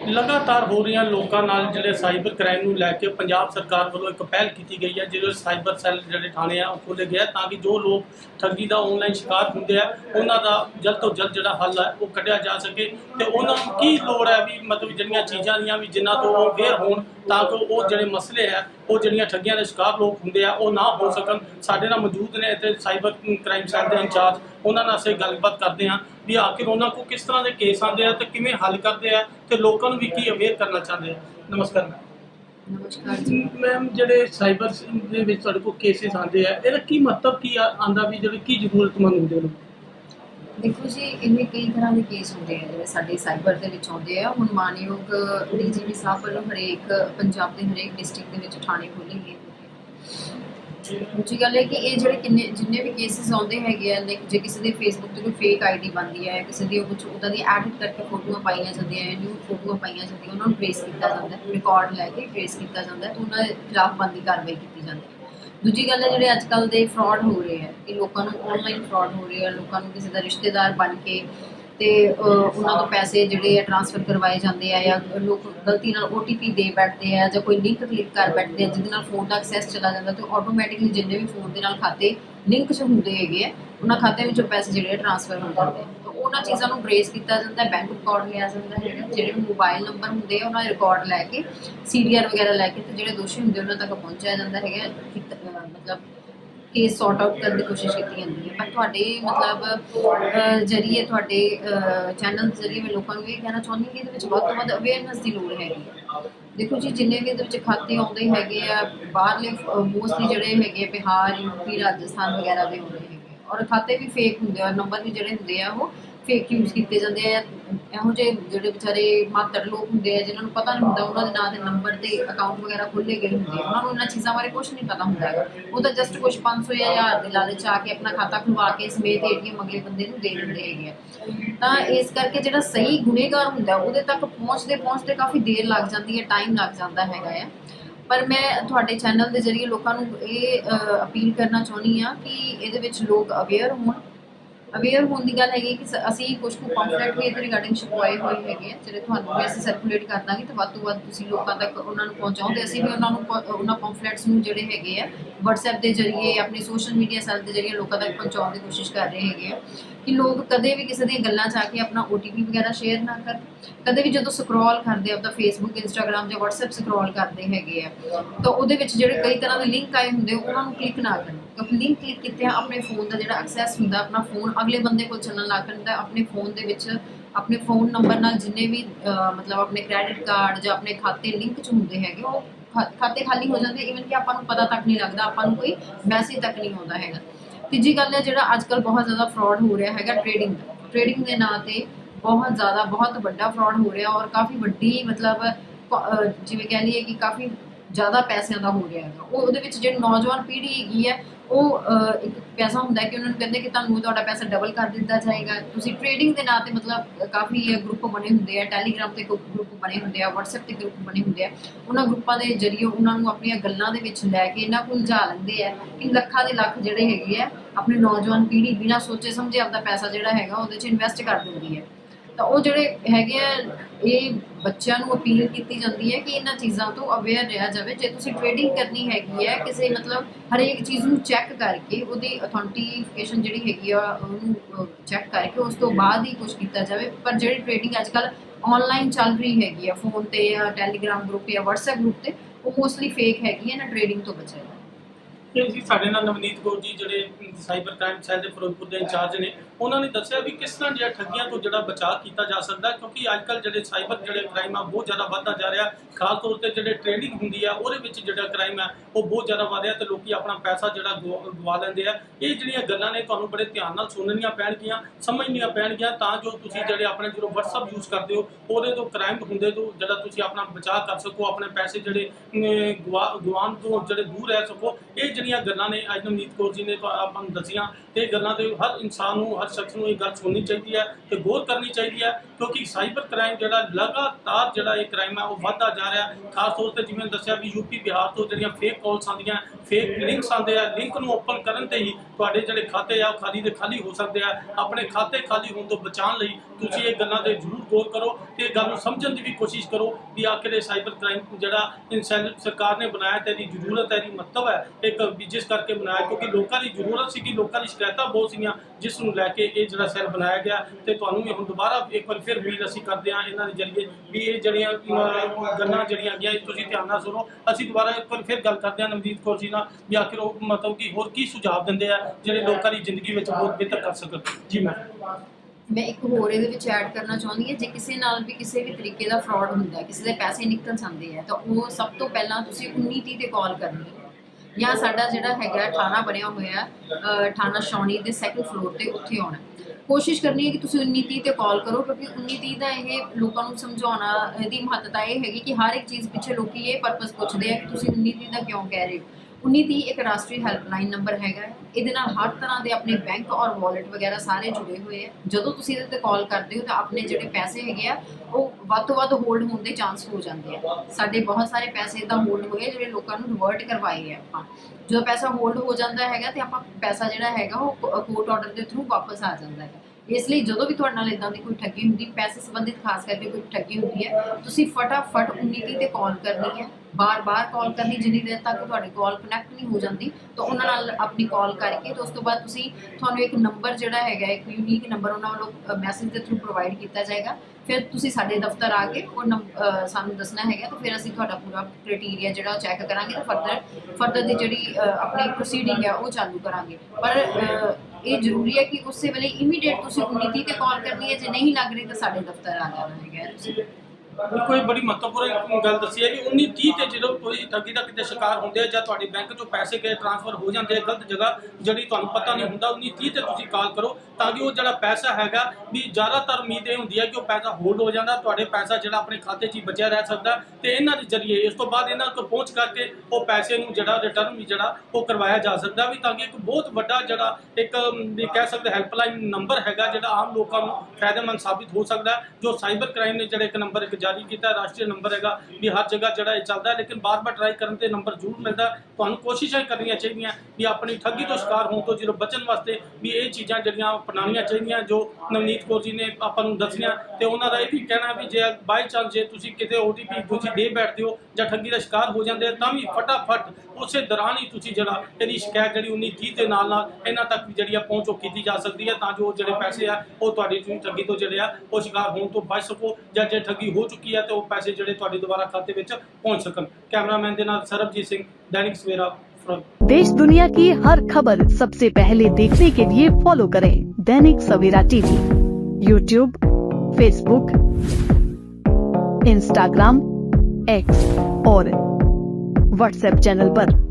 ਲਗਾਤਾਰ ਹੋ ਰਹੀਆਂ ਲੋਕਾਂ ਨਾਲ ਜਿਹੜੇ ਸਾਈਬਰ ਕ੍ਰਾਈਮ ਨੂੰ ਲੈ ਕੇ ਪੰਜਾਬ ਸਰਕਾਰ ਵੱਲੋਂ ਇੱਕ ਪਹਿਲ ਕੀਤੀ ਗਈ ਹੈ, ਜਿਹੜੇ ਸਾਈਬਰ ਸੈੱਲ ਜਿਹੜੇ ਥਾਣੇ ਆ, ਉਹ ਖੋਲ੍ਹੇ ਗਏ ਤਾਂ ਕਿ ਜੋ ਲੋਕ ਠੱਗੀ ਦਾ ਆਨਲਾਈਨ ਸ਼ਿਕਾਰ ਹੁੰਦੇ ਆ, ਉਹਨਾਂ ਦਾ ਜਲਦ ਤੋਂ ਜਲਦ ਜਿਹੜਾ ਹੱਲ ਹੈ, ਉਹ ਕੱਢਿਆ ਜਾ ਸਕੇ ਤੇ ਉਹਨਾਂ ਨੂੰ ਕੀ ਲੋੜ ਹੈ ਵੀ ਮਤਲਬ ਜਿਹੜੀਆਂ ਚੀਜ਼ਾਂ ਦੀਆਂ ਵੀ ਜਿਨ੍ਹਾਂ ਤੋਂ ਉਹ ਅਵੇਅਰ ਹੋਣ ਤਾਂ ਕਿ ਉਹ ਜਿਹੜੇ ਮਸਲੇ ਆ ਉਹ ਜਿਹੜੀਆਂ ਠੱਗੀਆਂ ਦੇ ਸ਼ਿਕਾਰ ਲੋਕ ਹੁੰਦੇ ਆ ਉਹ ਨਾ ਹੋ ਸਕਣ। ਸਾਡੇ ਨਾਲ ਮੌਜੂਦ ਨੇ ਇੱਥੇ ਸਾਈਬਰ ਕ੍ਰਾਈਮ ਸੈੱਲ ਦੇ ਇੰਚਾਰਜ। ਉਹਨਾਂ ਨਾਲ ਅਸੀਂ ਗੱਲਬਾਤ ਕਰਦੇ ਹਾਂ ਵੀ ਆਖਿਰ ਉਹਨਾਂ ਕੋਲ ਕਿਸ ਤਰ੍ਹਾਂ ਦੇ ਕੇਸ ਆਉਂਦੇ ਆ ਤੇ ਕਿਵੇਂ ਹੱਲ ਕਰਦੇ ਆ ਤੇ ਲੋਕਾਂ ਨੂੰ ਵੀ ਕੀ ਅਵੇਅਰ ਕਰਨਾ ਚਾਹੁੰਦੇ ਆ। ਨਮਸਕਾਰ ਮੈਮ। ਨਮਸਕਾਰ ਜੀ। ਮੈਮ ਜਿਹੜੇ ਸਾਈਬਰ ਦੇ ਵਿੱਚ ਤੁਹਾਡੇ ਕੋਲ ਕੇਸਿਸ ਆਉਂਦੇ ਆ ਇਹਦਾ ਕੀ ਮਤਲਬ ਕੀ ਆ- ਆਂਦਾ ਵੀ ਜਿਹੜੇ ਕੀ ਜ਼ਰੂਰਤਮੰਦ ਹੁੰਦੇ ਨੇ ਦੇਖੋ ਜੀ, ਇਹਨੇ ਕਈ ਤਰ੍ਹਾਂ ਦੇ ਕੇਸ ਹੁੰਦੇ ਆ ਜਿਹੜੇ ਸਾਡੇ ਸਾਈਬਰ ਦੇ ਵਿੱਚ ਆਉਂਦੇ ਆ। ਹੁਣ ਮਾਨਯੋਗ ਡੀਜੀਪੀ ਸਾਹਿਬ ਵੱਲੋਂ ਹਰੇਕ ਪੰਜਾਬ ਦੇ ਹਰੇਕ ਡਿਸਟ੍ਰਿਕਟ ਦੇ ਵਿੱਚ ਥਾਣੇ ਖੋਲ੍ਹੇ ਗਏ ਦੂਜੀ ਗੱਲ ਹੈ ਕਿ ਇਹ ਜਿਹੜੇ ਕਿੰਨੇ, ਜਿੰਨੇ ਵੀ ਕੇਸਿਸ ਆਉਂਦੇ ਹੈਗੇ ਆ, ਲਾਈਕ ਜੇ ਕਿਸੇ ਦੇ ਫੇਸਬੁੱਕ ਤੇ ਕੋਈ ਫੇਕ ਆਈਡੀ ਬਣਦੀ ਹੈ ਕਿਸੇ ਦੀ ਉਹ ਕੁਝ ਉਹਦਾ ਦੀ ਐਡਿਟ ਕਰਕੇ ਫੋਟੋਆਂ ਪਾਈਆਂ ਜਾਂਦੀਆਂ ਹੈ ਨਿਊ ਫੋਟੋਆਂ ਪਾਈਆਂ ਜਾਂਦੀਆਂ, ਉਹਨਾਂ ਨੂੰ ਟ੍ਰੇਸ ਕੀਤਾ ਜਾਂਦਾ ਹੈ ਰਿਕਾਰਡ ਲੈ ਕੇ ਟ੍ਰੇਸ ਕੀਤਾ ਜਾਂਦਾ ਹੈ ਤੇ ਉਹਨਾਂ ਦੇ ਖਿਲਾਫ ਬੰਦੀ ਕਾਰਵਾਈ ਕੀਤੀ ਜਾਂਦੀ ਹੈ। ਦੂਜੀ ਗੱਲ ਹੈ ਜਿਹੜੇ ਅੱਜ ਕੱਲ ਦੇ ਫਰਾਡ ਹੋ ਰਹੇ ਆ, ਕਿ ਲੋਕਾਂ ਨੂੰ ਆਨਲਾਈਨ ਫਰਾਡ ਹੋ ਰਹੇ ਆ, ਲੋਕਾਂ ਨੂੰ ਕਿਸੇ ਦਾ ਰਿਸ਼ਤੇਦਾਰ ਬਣ ਕੇ ਤੇ ਉਹਨਾਂ ਤੋਂ ਪੈਸੇ ਜਿਹੜੇ ਆ ਟ੍ਰਾਂਸਫਰ ਕਰਵਾਏ ਜਾਂਦੇ ਆ ਜਾਂ ਲੋਕ ਗਲਤੀ ਨਾਲ OTP ਦੇ ਬੈਠਦੇ ਆ ਜਾਂ ਕੋਈ ਲਿੰਕ ਕਲਿੱਕ ਕਰ ਬੈਠਦੇ ਆ ਜਿਹਦੇ ਨਾਲ ਫੋਨ ਦਾ ਐਕਸੈਸ ਚਲਾ ਜਾਂਦਾ ਤੇ ਆਟੋਮੈਟਿਕਲੀ ਜਿੰਨੇ ਵੀ ਫੋਨ ਦੇ ਨਾਲ ਖਾਤੇ ਲਿੰਕ 'ਚ ਹੁੰਦੇ ਹੈਗੇ ਆ, ਉਹਨਾਂ ਖਾਤੇ ਵਿੱਚੋਂ ਪੈਸੇ ਜਿਹੜੇ ਟ੍ਰਾਂਸਫਰ ਹੋ ਜਾਂਦੇ ਆ। ਉਹਨਾਂ ਚੀਜ਼ਾਂ ਨੂੰ ਟ੍ਰੇਸ ਕੀਤਾ ਜਾਂਦਾ ਬੈਂਕ ਰਿਕਾਰਡ ਲਿਆ ਜਾਂਦਾ ਹੈ, ਜਿਹੜੇ ਮੋਬਾਈਲ ਨੰਬਰ ਹੁੰਦੇ ਆ, ਉਹਨਾਂ ਦੇ ਰਿਕਾਰਡ ਲੈ ਕੇ ਸੀਰੀਅਲ ਵਗੈਰਾ ਲੈ ਕੇ ਤੇ ਜਿਹੜੇ ਦੋਸ਼ੀ ਹੁੰਦੇ ਉਹਨਾਂ ਤੱਕ ਪਹੁੰਚਾਇਆ ਜਾਂਦਾ ਹੈਗਾ। ਮਤਲਬ ਕੇਸ ਸੌਰਟ ਆਊਟ ਕਰਨ ਦੀ ਕੋਸ਼ਿਸ਼ ਕੀਤੀ ਜਾਂਦੀ ਹੈ। ਪਰ ਤੁਹਾਡੇ ਮਤਲਬ ਜਰੀਏ, ਤੁਹਾਡੇ ਚੈਨਲ ਜ਼ਰੀਏ ਮੈਂ ਲੋਕਾਂ ਨੂੰ ਇਹ ਕਹਿਣਾ ਚਾਹੁੰਦੀ ਹਾਂ ਕਿ ਇਹਦੇ ਵਿੱਚ ਵੱਧ ਤੋਂ ਵੱਧ ਅਵੇਅਰਨੈਸ ਦੀ ਲੋੜ ਹੈਗੀ ਦੇਖੋ ਜੀ, ਜਿੰਨੇ ਵੀ ਇਹਦੇ ਵਿੱਚ ਖਾਤੇ ਆਉਂਦੇ ਹੈਗੇ ਆ, ਬਾਹਰਲੇ ਮੋਸਟਲੀ ਜਿਹੜੇ ਹੈਗੇ ਬਿਹਾਰ ਯੂਪੀ ਰਾਜਸਥਾਨ ਵਗੈਰਾ ਦੇ ਹੁੰਦੇ ਹੈਗੇ ਔਰ ਖਾਤੇ ਵੀ ਫੇਕ ਹੁੰਦੇ ਆ ਨੰਬਰ ਵੀ ਜਿਹੜੇ ਹੁੰਦੇ ਆ, ਉਹ ਫੇਕ ਯੂਜ਼ ਕੀਤੇ ਜਾਂਦੇ ਆ। ਇਹੋ ਜਿਹੇ ਜਿਹੜੇ ਵਿਚਾਰੇ ਮਾਤੜ ਲੋਕ ਹੁੰਦੇ ਆ, ਜਿਨ੍ਹਾਂ ਨੂੰ ਪਤਾ ਨਹੀਂ ਹੁੰਦਾ, ਉਹਨਾਂ ਦੇ ਨਾਂ ਦੇ ਨੰਬਰ ਤੇ ਅਕਾਊਂਟ ਵਗੈਰਾ ਖੋਲੇ ਗਏ ਹੁੰਦੇ ਆ। ਉਹਨਾਂ ਨੂੰ ਇਹਨਾਂ ਚੀਜ਼ਾਂ ਬਾਰੇ ਕੁਝ ਨਹੀਂ ਪਤਾ ਹੁੰਦਾ ਹੈਗਾ। ਉਹ ਤਾਂ ਜਸਟ ਕੁਝ 500 ਜਾਂ 1000 ਦੇ ਲਾਲਚ ਆ ਕੇ ਆਪਣਾ ਖਾਤਾ ਖੁਲਵਾ ਕੇ ਸਮੇਤ ਏਟੀਐਮ ਅਗਲੇ ਬੰਦੇ ਨੂੰ ਦੇ ਦਿੰਦੇ ਹੈਗੇ ਆ। ਤਾਂ ਇਸ ਕਰਕੇ ਜਿਹੜਾ ਸਹੀ ਗੁਨੇਗਾਰ ਹੁੰਦਾ, ਉਹਦੇ ਤੱਕ ਪਹੁੰਚਦੇ ਪਹੁੰਚਦੇ ਕਾਫੀ ਦੇਰ ਲੱਗ ਜਾਂਦੀ ਹੈ ਟਾਈਮ ਲੱਗ ਜਾਂਦਾ ਹੈਗਾ ਆ। ਪਰ ਮੈਂ ਤੁਹਾਡੇ ਚੈਨਲ ਦੇ ਜ਼ਰੀਏ ਲੋਕਾਂ ਨੂੰ ਇਹ ਅਪੀਲ ਕਰਨਾ ਚਾਹੁੰਦੀ ਆ ਕਿ ਇਹਦੇ ਵਿੱਚ ਲੋਕ ਅਵੇਅਰ ਹੋਣ ਅਵੇਅਰ ਹੋਣ ਦੀ ਗੱਲ ਹੈਗੀ ਕਿ ਸ- ਅਸੀਂ ਕੁਝ ਕੁ ਪੰਫਲੇਟ ਵੀ ਇਹਦੇ ਰਿਗਾਰਡਿੰਗ ਛਪਵਾਏ ਹੋਏ ਹੈਗੇ ਆ, ਜਿਹੜੇ ਤੁਹਾਨੂੰ ਵੀ ਅਸੀਂ ਸਰਕੂਲੇਟ ਕਰ ਦਾਂਗੇ ਤੇ ਵੱਧ ਤੋਂ ਵੱਧ ਤੁਸੀਂ ਲੋਕਾਂ ਤੱਕ ਉਹਨਾਂ ਨੂੰ ਪਹੁੰਚਾਓ ਤੇ ਅਸੀਂ ਵੀ ਉਹਨਾਂ ਨੂੰ ਪ- ਉਹਨਾਂ ਪੰਫਲੇਟਸ ਨੂੰ ਜਿਹੜੇ ਹੈਗੇ ਆ, WhatsApp ਦੇ ਜ਼ਰੀਏ ਆਪਣੇ ਸੋਸ਼ਲ ਮੀਡੀਆ ਸੈੱਲ ਦੇ ਜ਼ਰੀਏ ਲੋਕਾਂ ਤੱਕ ਪਹੁੰਚਾਉਣ ਦੀ ਕੋਸ਼ਿਸ਼ ਕਰ ਰਹੇ ਹੈਗੇ ਆ ਕਿ ਲੋਕ ਕਦੇ ਵੀ ਕਿਸੇ ਦੀਆਂ ਗੱਲਾਂ 'ਚ ਆ ਕੇ ਆਪਣਾ OTP ਵਗੈਰਾ ਸ਼ੇਅਰ ਨਾ ਕਰਨ। ਕਦੇ ਵੀ ਜਦੋਂ ਸਕਰੋਲ ਕਰਦੇ ਆ ਆਪਦਾ Facebook, Instagram ਜਾਂ WhatsApp ਸਕਰੋਲ ਕਰਦੇ ਹੈਗੇ ਆ, ਤਾਂ ਉਹਦੇ ਵਿੱਚ ਜਿਹੜੇ ਕਈ ਤਰ੍ਹਾਂ ਦੇ ਲਿੰਕ ਆਏ ਹੁੰਦੇ ਉਹਨਾਂ ਨੂੰ ਕਲਿੱਕ ਨਾ ਕਰਨ। ਲਿੰਕ ਕਲਿੱਕ ਕੀਤੇ ਆਪਣੇ ਫੋਨ ਦਾ ਜਿਹੜਾ ਐਕਸੈਸ ਹੁੰਦਾ, ਆਪਣਾ ਫੋਨ ਅਗਲੇ ਬੰਦੇ ਕੋਲ ਚੱਲਣ ਲੱਗ ਪੈਂਦਾ ਆਪਣੇ ਫੋਨ ਦੇ ਵਿੱਚ ਆਪਣੇ ਫੋਨ ਨੰਬਰ ਨਾਲ ਜਿੰਨੇ ਵੀ ਮਤਲਬ ਆਪਣੇ ਕ੍ਰੈਡਿਟ ਕਾਰਡ ਜਾਂ ਆਪਣੇ ਖਾਤੇ ਲਿੰਕ ਚ ਹੁੰਦੇ ਹੈਗੇ, ਉਹ ਖਾਤੇ ਖਾਲੀ ਹੋ ਜਾਂਦੇ ਇਵਨ ਕਿ ਆਪਾਂ ਨੂੰ ਪਤਾ ਤੱਕ ਨਹੀਂ ਲੱਗਦਾ, ਆਪਾਂ ਨੂੰ ਕੋਈ ਮੈਸੇਜ ਤੱਕ ਨਹੀਂ ਆਉਂਦਾ ਹੈਗਾ। ਤੀਜੀ ਗੱਲ ਹੈ ਜਿਹੜਾ ਅੱਜ ਬਹੁਤ ਜ਼ਿਆਦਾ ਫਰਾਡ ਹੋ ਰਿਹਾ ਹੈਗਾ ਟ੍ਰੇਡਿੰਗ ਦਾ। ਟ੍ਰੇਡਿੰਗ ਦੇ ਨਾਂ ਤੇ ਬਹੁਤ ਜ਼ਿਆਦਾ, ਬਹੁਤ ਵੱਡਾ ਫਰਾਡ ਹੋ ਰਿਹਾ ਔਰ ਕਾਫੀ ਵੱਡੀ, ਮਤਲਬ ਜਿਵੇਂ ਕਹਿ ਲਈਏ ਕਿ ਕਾਫੀ ਜ਼ਿਆਦਾ ਪੈਸਿਆਂ ਦਾ ਹੋ ਰਿਹਾ ਹੈਗਾ। ਉਹ ਉਹਦੇ ਵਿੱਚ ਜਿਹੜੀ ਨੌਜਵਾਨ ਪੀੜ੍ਹੀ ਹੈਗੀ ਹੈ ਉਹ ਇੱਕ ਪੈਸਾ ਹੁੰਦਾ ਕਿ ਉਹਨਾਂ ਨੂੰ ਕਹਿੰਦੇ ਕਿ ਤੁਹਾਨੂੰ ਤੁਹਾਡਾ ਪੈਸਾ ਡਬਲ ਕਰ ਦਿੱਤਾ ਜਾਏਗਾ। ਤੁਸੀਂ ਟ੍ਰੇਡਿੰਗ ਦੇ ਨਾਂ ਤੇ ਮਤਲਬ ਕਾਫੀ ਗਰੁੱਪ ਬਣੇ ਹੁੰਦੇ ਆ। ਟੈਲੀਗ੍ਰਾਮ ਤੇ ਗਰੁੱਪ ਬਣੇ ਹੁੰਦੇ ਆ, WhatsApp ਤੇ ਗਰੁੱਪ ਬਣੇ ਹੁੰਦੇ ਆ। ਉਹਨਾਂ ਗਰੁੱਪਾਂ ਦੇ ਜ਼ਰੀਏ ਉਹਨਾਂ ਨੂੰ ਆਪਣੀਆਂ ਗੱਲਾਂ ਦੇ ਵਿੱਚ ਲੈ ਕੇ ਇਹਨਾਂ ਕੋਲ ਜਾ ਲੈਂਦੇ ਆ ਕਿ ਲੱਖਾਂ ਦੇ ਲੱਖ ਜਿਹੜੇ ਹੈਗੇ ਆ, ਆਪਣੀ ਨੌਜਵਾਨ ਪੀੜ੍ਹੀ ਬਿਨਾਂ ਸੋਚੇ ਸਮਝੇ ਆਪਦਾ ਪੈਸਾ ਜਿਹੜਾ ਹੈਗਾ ਉਹਦੇ 'ਚ ਇਨਵੈਸਟ ਕਰ ਦਿੰਦੀ ਹੈ। ਤਾਂ ਉਹ ਜਿਹੜੇ ਹੈਗੇ ਆ, ਇਹ ਬੱਚਿਆਂ ਨੂੰ ਅਪੀਲ ਕੀਤੀ ਜਾਂਦੀ ਹੈ ਕਿ ਇਹਨਾਂ ਚੀਜ਼ਾਂ ਤੋਂ ਅਵੇਅਰ ਰਿਹਾ ਜਾਵੇ। ਜੇ ਤੁਸੀਂ ਟ੍ਰੇਡਿੰਗ ਕਰਨੀ ਹੈਗੀ ਹੈ, ਕਿਸੇ ਮਤਲਬ ਹਰੇਕ ਚੀਜ਼ ਨੂੰ ਚੈੱਕ ਕਰਕੇ ਉਹਦੀ ਅਥੈਂਟੀਕੇਸ਼ਨ ਜਿਹੜੀ ਹੈਗੀ ਆ, ਉਹਨੂੰ ਚੈੱਕ ਕਰਕੇ ਉਸ ਤੋਂ ਬਾਅਦ ਹੀ ਕੁਝ ਕੀਤਾ ਜਾਵੇ। ਪਰ ਜਿਹੜੀ ਟ੍ਰੇਡਿੰਗ ਅੱਜ ਕੱਲ ਆਨਲਾਈਨ ਚੱਲ ਰਹੀ ਹੈਗੀ ਆ ਫੋਨ ਤੇ ਜਾਂ ਟੈਲੀਗ੍ਰਾਮ ਗਰੁੱਪ ਜਾਂ WhatsApp ਗਰੁੱਪ ਤੇ, ਉਹ ਮੋਸਟਲੀ ਫੇਕ ਹੈਗੀ ਹੈ, ਨਾ ਟ੍ਰੇਡਿੰਗ ਤੋਂ ਬਚਿਆ ਜਾਵੇ ਜੀ ਸਾਡੇ ਨਾਲ ਨਵਨੀਤ ਕੌਰ ਜੀ ਜਿਹੜੇ ਸਾਈਬਰ ਕ੍ਰਾਈਮ ਸੈੱਲ ਦੇ ਫਿਰੋਜ਼ਪੁਰ ਦੇ ਇੰਚਾਰਜ ਨੇ ਉਹਨਾਂ ਨੇ ਦੱਸਿਆ ਵੀ ਕਿਸ ਤਰ੍ਹਾਂ ਜਿਹੜਾ ਠੱਗੀਆਂ ਤੋਂ ਜਿਹੜਾ ਬਚਾਅ ਕੀਤਾ ਜਾ ਸਕਦਾ ਕਿਉਂਕਿ ਅੱਜ ਜਿਹੜੇ ਸਾਈਬਰ ਜਿਹੜੇ ਕ੍ਰਾਈਮ ਆ ਬਹੁਤ ਜ਼ਿਆਦਾ ਵੱਧਦਾ ਜਾ ਰਿਹਾ। ਖਾਸ ਤੌਰ ਤੇ ਜਿਹੜੇ ਟ੍ਰੇਡਿੰਗ ਹੁੰਦੀ ਆ ਉਹਦੇ ਵਿੱਚ ਜਿਹੜਾ ਕ੍ਰਾਈਮ ਆ ਉਹ ਬਹੁਤ ਜ਼ਿਆਦਾ ਵਧ ਰਿਹਾ ਤੇ ਲੋਕੀ ਆਪਣਾ ਪੈਸਾ ਜਿਹੜਾ ਗੁਆ- ਗਵਾ ਲੈਂਦੇ ਆ। ਇਹ ਜਿਹੜੀਆਂ ਗੱਲਾਂ ਨੇ ਤੁਹਾਨੂੰ ਬੜੇ ਧਿਆਨ ਨਾਲ ਸੁਣਨੀਆਂ ਪੈਣਗੀਆਂ ਸਮਝਣੀਆਂ ਪੈਣਗੀਆਂ ਤਾਂ ਜੋ ਤੁਸੀਂ ਜਿਹੜੇ ਆਪਣੇ ਜਦੋਂ WhatsApp ਯੂਜ਼ ਕਰਦੇ ਹੋ ਉਹਦੇ ਤੋਂ ਕ੍ਰਾਈਮ ਹੁੰਦੇ ਤੋਂ ਜਿਹੜਾ ਤੁਸੀਂ ਆਪਣਾ ਬਚਾਅ ਕਰ ਸਕੋ ਆਪਣੇ ਪੈਸੇ ਜਿਹੜੇ ਅਮ, ਗਵਾ ਗਵਾਉਣ ਤੋਂ ਜਿਹੜੇ ਦੂਰ ਰਹਿ ਸਕੋ ਇਹ ਜਿਹੜੀਆਂ ਗੱਲਾਂ ਨੇ, ਅੱਜ ਨਵਨੀਤ ਕੌਰ ਜੀ ਨੇ ਆਪਾਂ ਨੂੰ ਦੱਸੀਆਂ, ਤੇ ਗੱਲਾਂ ਤੇ ਹਰ ਇਨਸਾਨ ਨੂੰ, ਹਰ ਸ਼ਖਸ ਨੂੰ ਇਹ ਗੱਲ ਸੁਣਨੀ ਚਾਹੀਦੀ ਹੈ ਤੇ ਗੌਰ ਕਰਨੀ ਚਾਹੀਦੀ ਹੈ, ਕਿਉਂਕਿ ਸਾਈਬਰ ਕ੍ਰਾਈਮ ਜਿਹੜਾ ਲਗਾਤਾਰ ਜਿਹੜਾ ਇਹ ਕ੍ਰਾਈਮ ਹੈ, ਉਹ ਵੱਧਦਾ ਜਾ ਰਿਹਾ ਖਾਸ ਤੌਰ ਤੇ ਜਿਵੇਂ ਦੱਸਿਆ ਵੀ ਯੂਪੀ ਬਿਹਾਰ ਤੋਂ ਜਿਹੜੀਆਂ ਫੇਕ ਕਾਲਸ ਆਉਂਦੀਆਂ ਫੇਕ ਲਿੰਕਸ ਆਉਂਦੇ ਆ ਲਿੰਕ ਨੂੰ ਓਪਨ ਕਰਨ ਤੇ ਹੀ ਤੁਹਾਡੇ ਜਿਹੜੇ ਖਾਤੇ ਆ, ਉਹ ਖਾਲੀ ਦੇ ਖਾਲੀ ਹੋ ਸਕਦੇ ਆ। ਆਪਣੇ ਖਾਤੇ ਖਾਲੀ ਹੋਣ ਤੋਂ ਬਚਾਉਣ ਲਈ ਤੁਸੀਂ ਇਹ ਗੱਲਾਂ ਤੇ ਜ਼ਰੂਰ ਗੌਰ ਕਰੋ ਤੇ ਗੱਲ ਨੂੰ ਸਮਝਣ ਦੀ ਵੀ ਕੋਸ਼ਿਸ਼ ਕਰੋ ਵੀ ਆਖਿਰ ਇਹ ਸਾਈਬਰ ਕ੍ਰਾਈਮ ਜਿਹੜਾ ਇਨਸਾਨ ਸਰਕਾਰ ਨੇ ਬਣਾਇਆ ਤੇ ਇਹਦੀ ਜ਼ਰੂਰਤ ਹੈ, ਇਹਦੀ ਮਹੱਤਵ ਹੈ, ਇੱਕ ਜਿਸ ਕਰਕੇ ਬਣਾਇਆ ਕਿਉਂਕਿ ਲੋਕਾਂ ਦੀ ਜ਼ਰੂਰਤ ਸੀ ਕਿ ਲੋਕਾਂ ਦੀ ਸ਼ਿਕਾਇਤਾਂ ਬਹੁਤ ਸੀਗੀਆਂ, ਜਿਸ ਨੂੰ ਲੈ ਕੇ ਇਹ ਜਿਹੜਾ ਸੈੱਲ ਬਣਾਇਆ ਗਿਆ, ਤੇ ਤੁਹਾਨੂੰ ਵੀ ਹੁਣ ਦੁਬਾਰਾ ਇੱਕ ਵਾਰ ਫਿਰ ਉਮੀਦ ਅਸੀਂ ਕਰਦੇ ਹਾਂ ਇਹਨਾਂ ਦੇ ਜਰੀਏ ਵੀ ਇਹ ਜਿਹੜੀਆਂ ਗੱਲਾਂ ਜਿਹੜੀਆਂ ਹੈਗੀਆਂ ਤੁਸੀਂ ਧਿਆਨ ਨਾਲ ਸੁਣੋ। ਅਸੀਂ ਦੁਬਾਰਾ ਇੱਕ ਵਾਰ ਫਿਰ ਗੱਲ ਕਰਦੇ ਹਾਂ ਨਵਦੀਪ ਕੌਰ ਜੀ ਨਾਲ ਵੀ ਆਖਿਰ ਉਹ ਮਤਲਬ ਕਿ ਹੋਰ ਕੀ ਸੁਝਾਅ ਦਿੰਦੇ ਆ, ਜਿਹੜੇ ਲੋਕਾਂ ਦੀ ਜ਼ਿੰਦਗੀ ਵਿੱਚ ਬਹੁਤ ਬਿਹਤਰ ਕਰ ਸਕਣ। ਜੀ ਮੈਂ ਮੈਂ ਇੱਕ ਹੋਰ ਇਹਦੇ ਵਿੱਚ ਐਡ ਕਰਨਾ ਚਾਹੁੰਦੀ ਹਾਂ, ਜੇ ਕਿਸੇ ਨਾਲ ਵੀ ਕਿਸੇ ਵੀ ਤਰੀਕੇ ਦਾ ਫਰਾਡ ਹੁੰਦਾ ਕਿਸੇ ਦੇ ਪੈਸੇ ਨਿਕਲ ਜਾਂਦੇ ਆ ਤਾਂ ਉਹ ਸਭ ਤੋਂ ਪਹਿਲਾਂ ਤੁਸੀਂ 1930 ਤੇ ਕਾਲ ਕਰਨੀ ਹੈ। ਜਾਂ ਸਾਡਾ ਜਿਹੜਾ ਹੈਗਾ ਥਾਣਾ ਬਣਿਆ ਹੋਇਆ ਅਹ, ਥਾਣਾ ਸ਼ੌਣੀ ਦੇ ਸੈਕੰਡ ਫਲੋਰ ਤੇ ਉੱਥੇ ਆਉਣਾ ਕੋਸ਼ਿਸ਼ ਕਰਨੀ ਹੈ ਕਿ ਤੁਸੀਂ 1930 ਤੇ ਕਾਲ ਕਰੋ ਕਿਉਂਕਿ 1930 ਦਾ ਇਹ ਲੋਕਾਂ ਨੂੰ ਸਮਝਾਉਣਾ ਇਹਦੀ ਮਹੱਤਤਾ ਇਹ ਹੈਗੀ ਕਿ ਹਰ ਇੱਕ ਚੀਜ਼ ਪਿੱਛੇ ਲੋਕੀ ਇਹ ਪਰਪਸ ਪੁੱਛਦੇ ਆ ਕਿ ਤੁਸੀਂ 1930 ਦਾ ਕਿਉਂ ਕਹਿ ਰਹੇ ਹੋ। 1930 ਇੱਕ ਰਾਸ਼ਟਰੀ ਹੈਲਪਲਾਈਨ ਨੰਬਰ ਹੈਗਾ ਇਹਦੇ ਨਾਲ ਹਰ ਤਰ੍ਹਾਂ ਦੇ ਆਪਣੇ ਬੈਂਕ ਔਰ ਵਾਲਟ ਵਗੈਰਾ ਸਾਰੇ ਜੁੜੇ ਹੋਏ ਆ। ਜਦੋਂ ਤੁਸੀਂ ਇਹਦੇ ਤੇ ਕਾਲ ਕਰਦੇ ਹੋ ਤਾਂ ਆਪਣੇ ਜਿਹੜੇ ਪੈਸੇ ਹੈਗੇ ਆ, ਉਹ ਵੱਧ ਤੋਂ ਵੱਧ ਹੋਲਡ ਹੋਣ ਦੇ ਚਾਂਸ ਹੋ ਜਾਂਦੇ ਆ। ਸਾਡੇ ਬਹੁਤ ਸਾਰੇ ਪੈਸੇ ਤਾਂ ਹੋਲਡ ਹੋਏ ਜਿਹੜੇ ਲੋਕਾਂ ਨੂੰ ਰਿਵਰਟ ਕਰਵਾਏ ਆ ਆਪਾਂ। ਜਦੋਂ ਪੈਸਾ ਹੋਲਡ ਹੋ ਜਾਂਦਾ ਹੈਗਾ ਤੇ ਆਪਾਂ ਪੈਸਾ ਜਿਹੜਾ ਹੈਗਾ ਉਹ ਕੋਰਟ ਆਰਡਰ ਦੇ ਥਰੂ ਵਾਪਸ ਆ ਜਾਂਦਾ ਹੈ ਇਸ ਲਈ ਜਦੋਂ ਵੀ ਤੁਹਾਡੇ ਨਾਲ ਇਦਾਂ ਦੀ ਕੋਈ ਠੱਗੀ ਹੁੰਦੀ, ਪੈਸੇ ਸੰਬੰਧਿਤ ਖਾਸ ਕਰਕੇ ਕੋਈ ਠੱਗੀ ਹੁੰਦੀ ਹੈ, ਤੁਸੀਂ ਫਟਾਫਟ 19 ਤੇ ਕਾਲ ਕਰਨੀ ਹੈ। ਬਾਰ-ਬਾਰ ਕਾਲ ਕਰਨੀ, ਜਿੰਨੀ ਦੇਰ ਤੱਕ ਤੁਹਾਡੀ ਕਾਲ ਕਨੈਕਟ ਨਹੀਂ ਹੋ ਜਾਂਦੀ, ਤਾਂ ਉਹਨਾਂ ਨਾਲ ਆਪਣੀ ਕਾਲ ਕਰਕੇ ਤੇ ਉਸ ਤੋਂ ਬਾਅਦ ਤੁਸੀਂ ਤੁਹਾਨੂੰ ਇੱਕ ਨੰਬਰ ਜਿਹੜਾ ਹੈਗਾ, ਇੱਕ ਯੂਨੀਕ ਨੰਬਰ ਉਹਨਾਂ ਵੱਲੋਂ ਮੈਸੇਜ ਦੇ ਥਰੂ ਪ੍ਰੋਵਾਈਡ ਕੀਤਾ ਜਾਏਗਾ। ਫਿਰ ਤੁਸੀਂ ਸਾਡੇ ਦਫ਼ਤਰ ਆ ਕੇ ਉਹ ਸਾਨੂੰ ਦੱਸਣਾ ਹੈਗਾ ਤਾਂ ਫਿਰ ਅਸੀਂ ਤੁਹਾਡਾ ਪੂਰਾ ਕ੍ਰਾਈਟੇਰੀਆ ਜਿਹੜਾ ਚੈੱਕ ਕਰਾਂਗੇ ਤੇ ਫਰਦਰ ਫਰਦਰ ਦੀ ਜਿਹੜੀ ਆਪਣੀ ਪ੍ਰੋਸੀਡਿੰਗ ਹੈ ਉਹ ਚਾਲੂ ਕਰਾਂਗੇ। ਪਰ ਇਹ ਜ਼ਰੂਰੀ ਹੈ ਕਿ ਉਸੇ ਵੇਲੇ ਇਮੀਡੀਏਟ ਤੁਸੀਂ 19 ਤੇ ਕਾਲ ਕਰਨੀ ਹੈ, ਜੇ ਨਹੀਂ ਲੱਗ ਰਹੀ ਤਾਂ ਸਾਡੇ ਦਫ਼ਤਰ ਆ ਜਾਣਾ ਹੈਗਾ ਤੁਸੀਂ। ਕੋਈ ਬੜੀ ਮਹੱਤਵਪੂਰਨ ਗੱਲ ਦੱਸੀ ਹੈ ਕਿ 19 30 ਤੇ ਜਦੋਂ ਕੋਈ ਠੱਗੀ ਦਾ ਕਿਤੇ ਸ਼ਿਕਾਰ ਹੁੰਦੇ ਆ ਜਾਂ ਤੁਹਾਡੇ ਬੈਂਕ ਚੋਂ ਪੈਸੇ ਗਏ ਟ੍ਰਾਂਸਫਰ ਹੋ ਜਾਂਦੇ ਆ, ਗਲਤ ਜਗ੍ਹਾ ਜਿਹੜੀ ਤੁਹਾਨੂੰ ਪਤਾ ਨਹੀਂ ਹੁੰਦਾ 19 30 ਤੇ ਤੁਸੀਂ ਕਾਲ ਕਰੋ ਤਾਂ ਕਿ ਉਹ ਜਿਹੜਾ ਪੈਸਾ ਹੈਗਾ ਵੀ ਜ਼ਿਆਦਾਤਰ ਉਮੀਦ ਇਹ ਹੁੰਦੀ ਹੈ ਕਿ ਉਹ ਪੈਸਾ ਹੋਲਡ ਹੋ ਜਾਂਦਾ, ਤੁਹਾਡੇ ਪੈਸਾ ਜਿਹੜਾ ਆਪਣੇ ਖਾਤੇ 'ਚ ਹੀ ਬਚਿਆ ਰਹਿ ਸਕਦਾ ਤੇ ਇਹਨਾਂ ਦੇ ਜਰੀਏ ਇਸ ਤੋਂ ਬਾਅਦ ਇਹਨਾਂ ਕੋਲ ਪਹੁੰਚ ਕਰਕੇ ਉਹ ਪੈਸੇ ਨੂੰ ਜਿਹੜਾ ਰਿਟਰਨ ਵੀ ਜਿਹੜਾ ਉਹ ਕਰਵਾਇਆ ਜਾ ਸਕਦਾ ਵੀ ਤਾਂ ਕਿ ਇੱਕ ਬਹੁਤ ਵੱਡਾ ਜਿਹੜਾ ਇੱਕ ਕਹਿ ਸਕਦੇ ਹੈਲਪਲਾਈਨ ਨੰਬਰ ਹੈਗਾ ਜਿਹੜਾ ਆਮ ਲੋਕਾਂ ਨੂੰ ਫਾਇਦੇਮੰਦ ਸਾਬਿਤ ਹੋ ਸਕਦਾ, ਜੋ ਸਾਈਬਰ ਕ੍ਰਾਈਮ ਨੇ ਜਿਹੜਾ ਇੱਕ ਨੰਬਰ ਇੱਕ ਜਾਰੀ ਕੀਤਾ ਰਾਸ਼ਟਰੀ ਨੰਬਰ ਹੈਗਾ ਵੀ ਹਰ ਜਗ੍ਹਾ ਜਿਹੜਾ ਇਹ ਚੱਲਦਾ ਲੇਕਿਨ ਬਾਰ-ਬਾਰ ਟਰਾਈ ਕਰਨ ਤੇ ਨੰਬਰ ਜ਼ਰੂਰ ਮਿਲਦਾ ਤੁਹਾਨੂੰ ਕੋਸ਼ਿਸ਼ਾਂ ਕਰਨੀਆਂ ਚਾਹੀਦੀਆਂ ਵੀ ਆਪਣੀ ਠੱਗੀ ਤੋਂ ਸ਼ਿਕਾਰ ਹੋਣ ਤੋਂ ਜਦੋਂ ਬਚਣ ਵਾਸਤੇ ਵੀ ਇਹ ਚੀਜ਼ਾਂ ਜਿਹੜੀਆਂ ਅਪਣਾਉਣੀਆਂ ਚਾਹੀਦੀਆਂ, ਜੋ ਨਵਨੀਤ ਕੌਰ ਜੀ ਨੇ ਆਪਾਂ ਨੂੰ ਦੱਸੀਆਂ। ਤੇ ਉਹਨਾਂ ਦਾ ਇਹ ਵੀ ਕਹਿਣਾ ਵੀ ਜੇ ਬਾਈ ਚਾਂਸ ਜੇ ਤੁਸੀਂ ਕਿਤੇ OTP ਤੁਸੀਂ ਦੇ ਬੈਠਦੇ ਹੋ ਜਾਂ ਠੱਗੀ ਦਾ ਸ਼ਿਕਾਰ ਹੋ ਜਾਂਦੇ ਆ, ਤਾਂ ਵੀ ਫਟਾਫਟ ਉਸੇ ਦੌਰਾਨ ਹੀ ਤੁਸੀਂ ਜਿਹੜਾ ਇਹਦੀ ਸ਼ਿਕਾਇਤ ਜਿਹੜੀ 19 30 ਦੇ ਨਾਲ ਨਾਲ ਇਹਨਾਂ ਤੱਕ ਵੀ ਜਿਹੜੀ ਆ ਪਹੁੰਚ ਕੀਤੀ ਜਾ ਸਕਦੀ ਹੈ, ਤਾਂ ਜੋ ਜਿਹੜੇ ਪੈਸੇ ਆ, ਉਹ ਤੁਹਾਡੀ ਠੱਗੀ ਤੋਂ ਜਿਹੜੇ ਆ, ਉਹ ਸ਼ਿਕਾਰ ਹੋਣ ਤੋਂ ਬਚ ਸਕੋ ਜਾਂ ਜੇ ਠੱਗੀ ਹੋ ਚੁੱਕੀ ਹੈ ਤੇ ਉਹ ਪੈਸੇ ਜਿਹੜੇ ਤੁਹਾਡੇ ਦੁਬਾਰਾ ਖਾਤੇ ਵਿੱਚ ਪਹੁੰਚ ਸਕਣ ਕੈਮਰਾਮੈਨ ਦੇ ਨਾਲ ਸਰਬਜੀਤ ਸਿੰਘ ਦੈਨਿਕ ਸਵੇਰਾ ਫਰੋਮ देश दुनिया की हर खबर सबसे पहले देखने के लिए फॉलो करें Dainik Savera TV YouTube Facebook Instagram X और व्हाट्सएप चैनल पर।